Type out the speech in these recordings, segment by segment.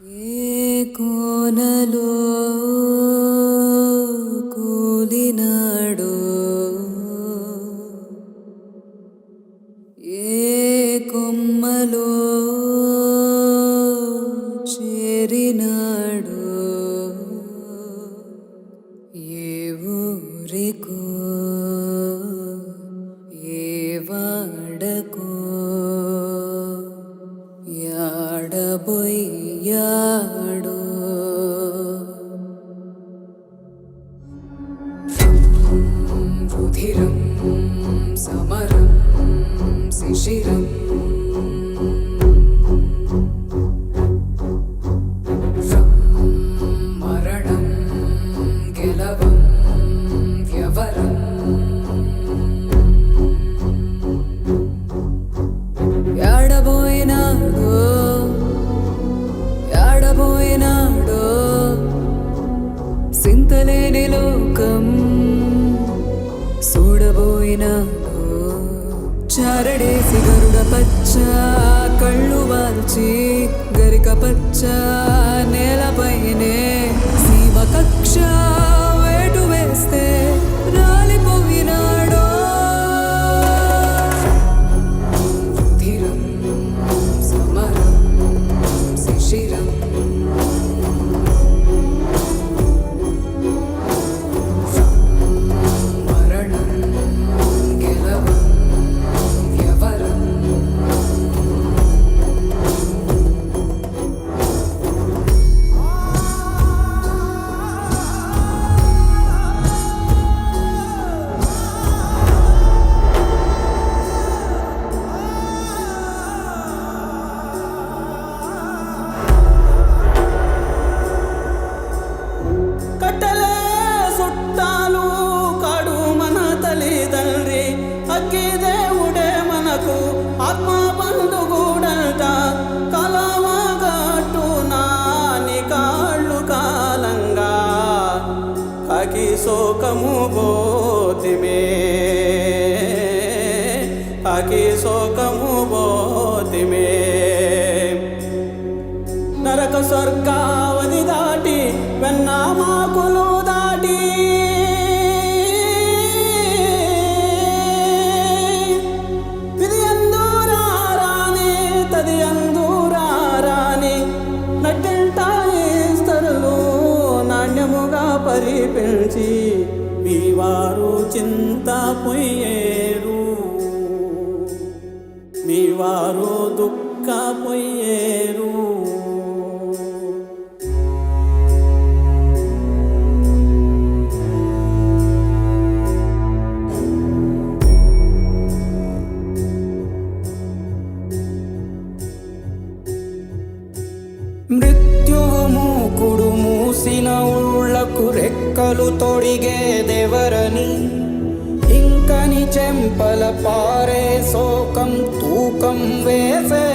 ఏ కోనలో रुधिरं समरं शिशिरम् గరిక పచ్చ నేలపైనే సీమ కక్ష వేటు వేస్తే నరక స్వర్గావధి దాటి వెన్నామాకులు దాటి. ఇది అందూరారాని తది అందూరారాని నట్టింటాయిస్తరులు నాణ్యముగా పరిపించి మీవారు చింత పొయ్యేరు. మీవారు దుఃఖ దుఃఖపోయేరు తోడిగే దేవరని ఇంకని చెంపల పారే శోకం తూకం వేసే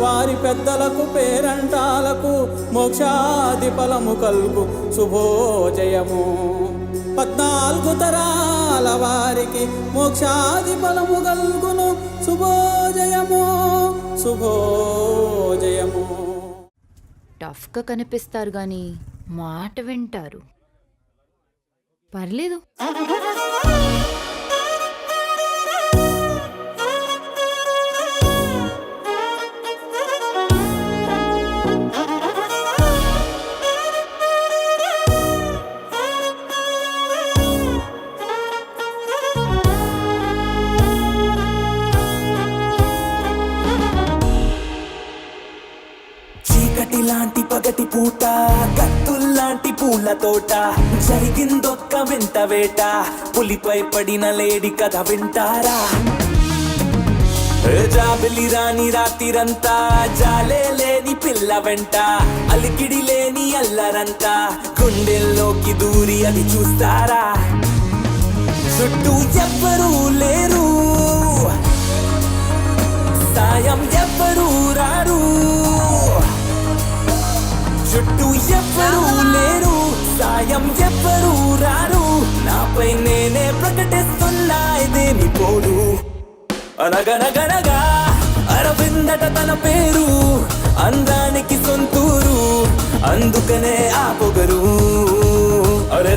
వారి పెద్దలకు పేరంటాలకు మోక్షాది ఫలము కల్పు శుభోజయము పద్నాలుగు తరాల వారికి మోక్షాది ఫలము కల్గును శుభోజయము శుభోజయము టఫ్గా కనిపిస్తారు కానీ మాట వింటారు. పర్లేదు. జరిగిందొక్క వింత వేట. పులిపై పడిన లేడి కథ వింటారా? జాబిలి రాని రాతిరంతా జాలే లేని పిల్ల వెంట. అలికిడి లేని అల్లరంతా గుండెల్లోకి దూరి అది చూస్తారా? చుట్టూ ఎవ్వరూ లేరు. సాయం ఎవ్వరూ రారు. చుట్టూ ఎవ్వరూ లేరు. సాయం ఎవ్వరూ రారు. నాపై నేనే ప్రకటిస్తున్నా ఇదేమి పోడు అనగనగనగా అరవిందట తన పేరు అందానికి సొంతూరు అందుకనే ఆ పొగరు. అరే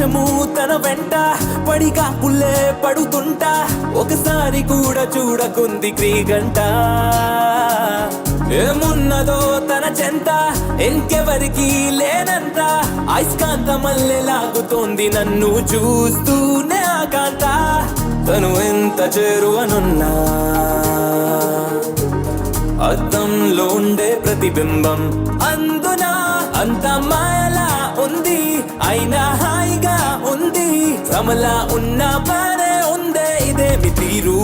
వర్షము తన వెంట. పడిగా పుల్లే పడుతుంటా. ఒకసారి కూడా చూడకుంది క్రీగంట. ఏమున్నదో తన చెంత. ఇంకెవరికి లేనంత. ఐస్కాంత మల్లె లాగుతోంది నన్ను చూస్తూనే ఆకాంత. తను ఎంత చేరువనున్నా. అద్దంలో ఉండే ప్రతిబింబం అందున. అంత మాయలా ఉంది. అయినా భ్రమలా ఉన్నా బానే ఉందే ఇదేమి తీరు.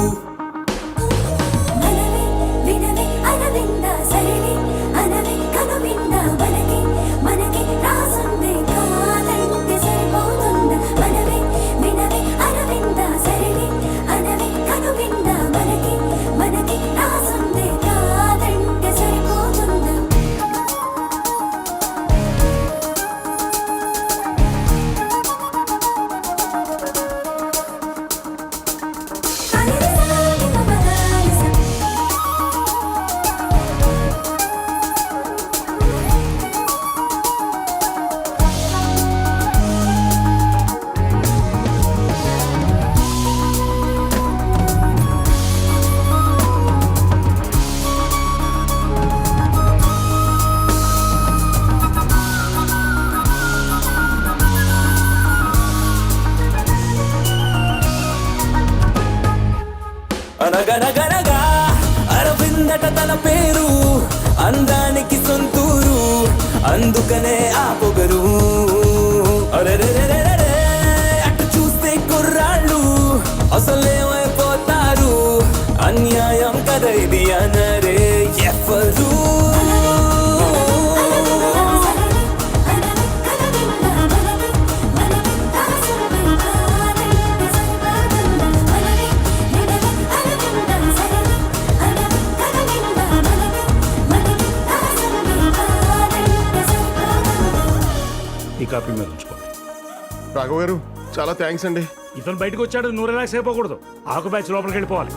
గారు చాలా థ్యాంక్స్ అండి. ఇతను బయటకు వచ్చాడు నువ్వు రిలాక్స్ అయిపోకూడదు. ఆకు బ్యాచ్ లోపలికి వెళ్ళిపోవాలి.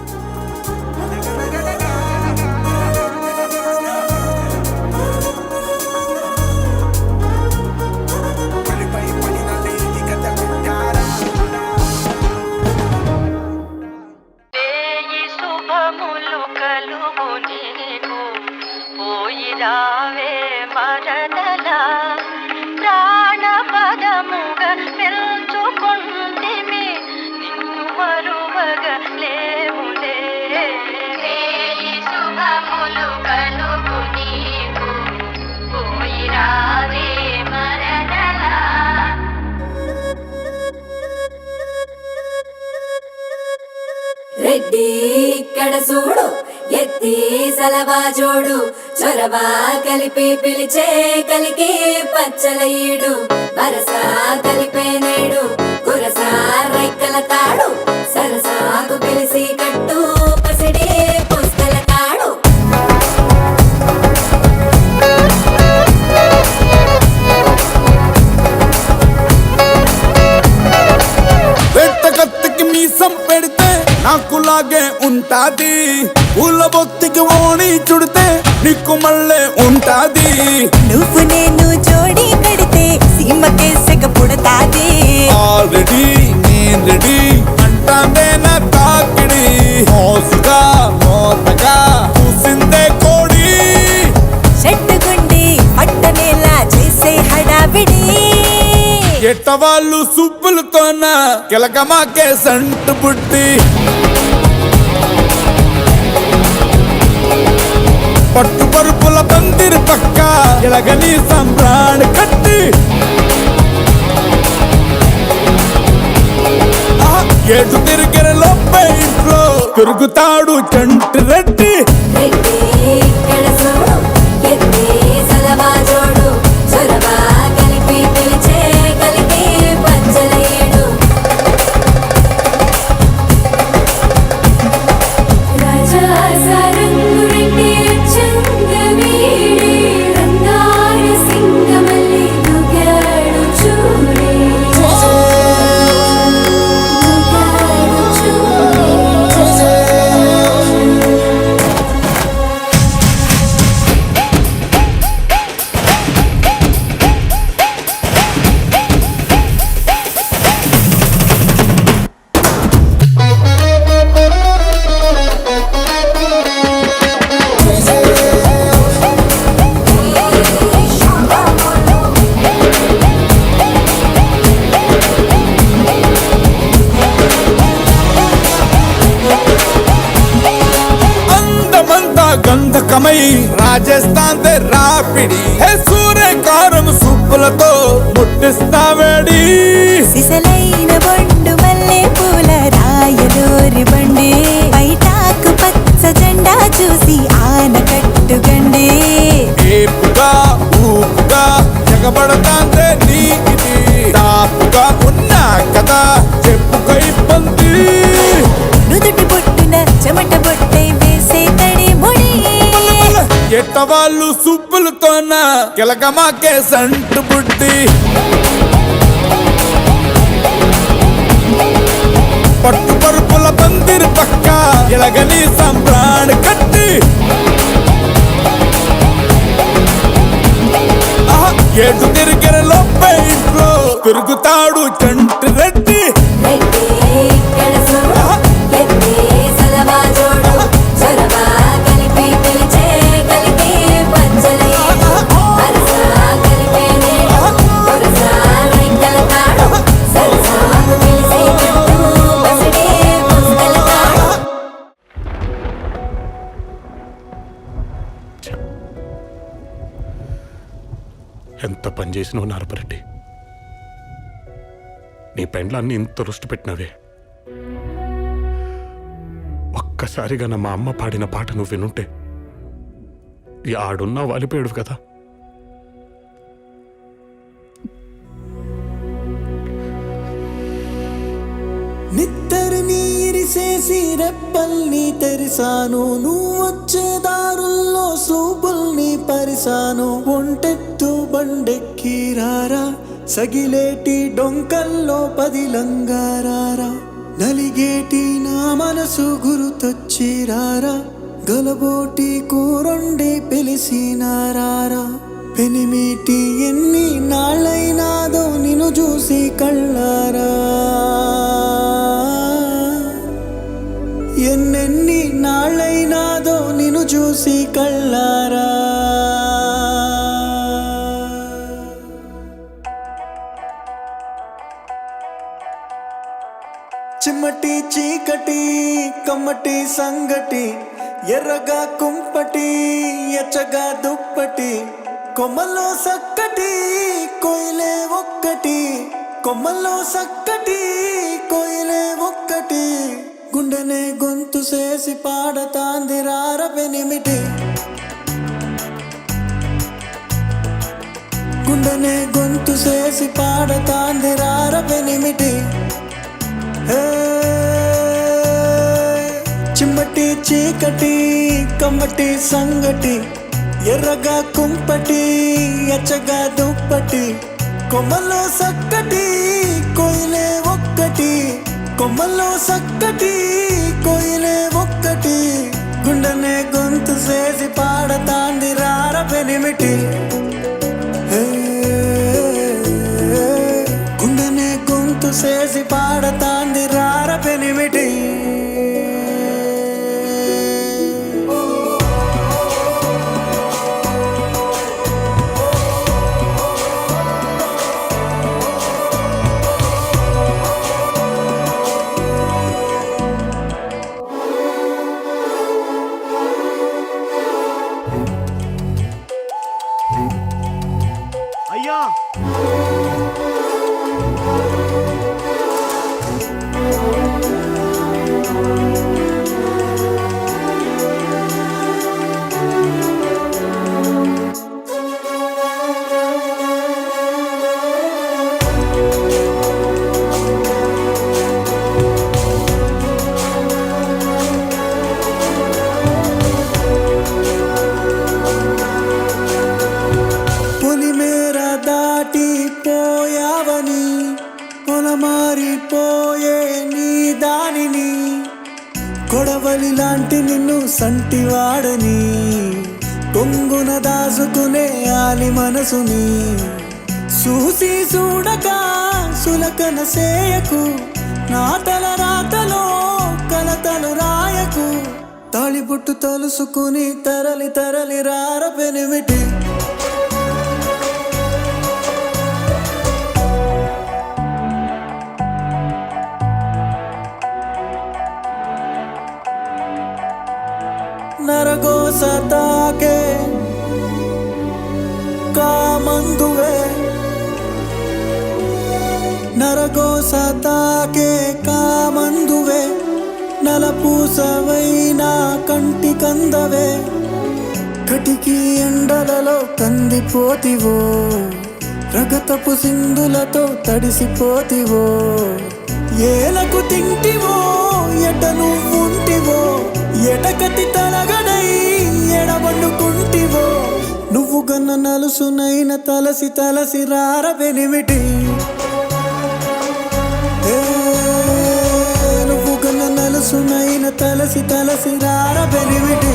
రెడ్డి ఇక్కడ చూడు ఎత్తి సలవా జోడు. చొరవా కలిపి పిలిచే కలికి పచ్చల వరసా కలిపే నేడు కురస రైకల తాడు. సరసాకు పిలిసి కట్టు పసిడే. నాకులాగే ఉంటాది. పూల భక్తికి ఓణి చుడితే నీకు మళ్ళీ ఉంటాది. నువ్వు నేను ఎట్ట వాళ్ళు సుబ్బులతోన కిలకమాకే సంటు పుట్టి. పట్టు పరుపుల పందిరి పక్క ఇలగని సంబ్రాణి కట్టి. ఏటు తిరిగిన లోపే ఇంట్లో తిరుగుతాడు చంటి రెడ్డి. కిలకమాకే సంటు బుడ్డి. పట్టు పరుపుల పందిరి పక్క ఇలగని సంబ్రాణి కట్టి. ఏటు తిరిగిన లోపే ఇంట్లో తిరుగుతాడు చంటి రెడ్డి. చేసినావు నారపరెడ్డి. నీ పెండ్లాన్ని ఇంత రుష్టి పెట్టినవే. ఒక్కసారిగా నా మా అమ్మ పాడిన పాట నువ్వు వినుంటే ఈ ఆడున్నా వాలిపోయాడు కదా. నిత్య నీరిసేసి రెప్పల్ని తెరిసాను. నువ్వొచ్చే దారుల్లో సూపుల్ని పరిసాను. ఒంటెత్తు బండెక్కి రారా. సగిలేటి డొంకల్లో పదిలంగారారా. నలిగేటి నా మనసు గురుతొచ్చి రారా. గలబోటి కూరొండి పిలిసినారారా. పెనిమిటి ఎన్ని నాళ్ళైనాదో నిన్ను చూసి కళ్ళారా. చీకటి కమ్మటి సంగటి ఎర్రగా కుంపటి ఎచ్చగా దుప్పటి కొమ్మలో సక్కటి కోయిలే ఒక్కటి కొమ్మల్లో సక్కటి కోయిలే ఒక్కటి. గుండెనే గొంతు చేసి పాడతాంది రారపెనిమిటి గుండెనే గొంతు చేసి పాడతాంది రారపెనిమిటి ఏ చిమ్మటి చీకటి కమ్మటి సంగటి ఎర్రగా కుంపటి ఎచ్చగా దుప్పటి కొమ్మల్లో సక్కటి కోయిలే ఒక్కటి కొమ్మల్లో సక్కటి కోయిలే ఒక్కటి. గుండెనే గొంతు చేసి పాడతాంది రార పెనిమిటి. హే, గుండెనే గొంతు చేసి పాడతాంది రార పెనిమిటి. బుట్టు తలుసుకుని తరలి తరలి రార పెనిమిటి. నరగోస తాకే కామందువే. నరగోస తాకే పూసవైనా కంటి కందవే. కటికి ఎండలలో కందిపోతివో. రగతపు సింధులతో తడిసిపోతివో. ఏలకు తింటివో ఎట నువ్వుంటివో. ఎటకటి తలగడై ఎడబండుకుంటివో. నువ్వు గన్న నలుసునైన తలసి తలసి రారవెనిమిటి తలసి తలసి రార వెనిమిటి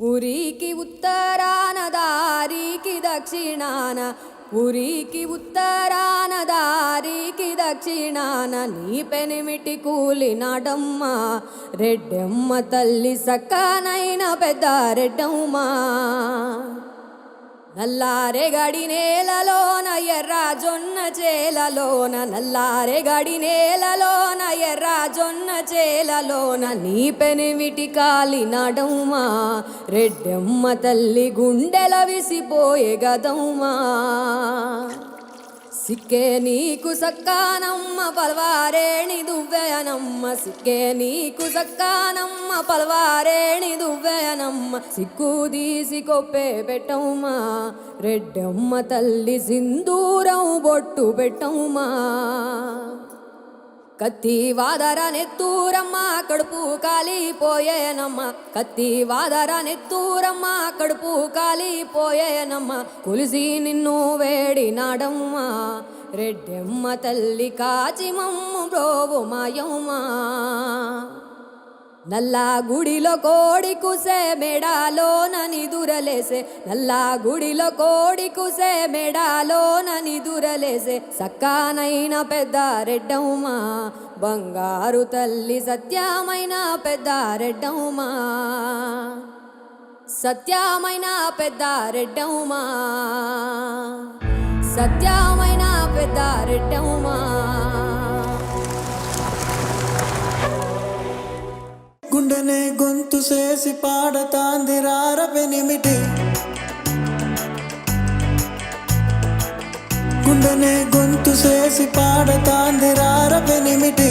ఉరికి ఉత్తరాన దారికి దక్షిణాన ఉరికి ఉత్తరాన దారికి దక్షిణాన నీ పెనిమిటి కూలినాడమ్మ రెడ్డమ్మ తల్లి సక్కనైన పెద్ద రెడ్డమ్మ. నల్లారే గడి నేలలోన ఎర్ర జొన్న చేలలోన నల్లారే గడి నేలలోన ఎర్ర జొన్న చేలలోన నీ పెనిమిటి కాలి నడమ్మా రెడ్డమ్మ తల్లి గుండెల విసిపోయే గదమ్మా. సిక్కే నీకు సక్కానమ్మ పల్వారేణి దువ్వెనమ్మ. సిక్కే నీకు సక్కానమ్మ పల్వారేణి దువ్వెనమ్మ. సిక్కు తీసి కొప్పే పెట్టమ్మా రెడ్డమ్మ తల్లి సింధూరం బొట్టు పెట్టమ్మా కత్తి వాదర నెత్తూరమ్మ కడుపు కాలిపోయేనమ్మ. కత్తి వాదర నెత్తూరమ్మ కడుపు కాలిపోయేనమ్మ. కొలిసి నిన్ను వేడినాడమ్మ రెడ్డెమ్మ తల్లి కాచి మమ్ము బ్రోవు మాయమ్మా. నల్లా గుడిలో కోడి కుసే నని దురలేసే నల్లా గుడిలో కోడి కుసే నని దురలేసే సక్కానైన పెద్ద రెడ్డమ్మా బంగారు తల్లి సత్యమైన పెద్ద రెడ్డమ్మా సత్యమైన పెద్ద రెడ్డమ్మా సత్యమైన పెద్ద రెడ్డమ్మా గుండెనే గొంతు చేసి పాడతాంది రారపెనిమిటి గుండెనే గొంతు చేసి పాడతాంది రార పెనిమిటి.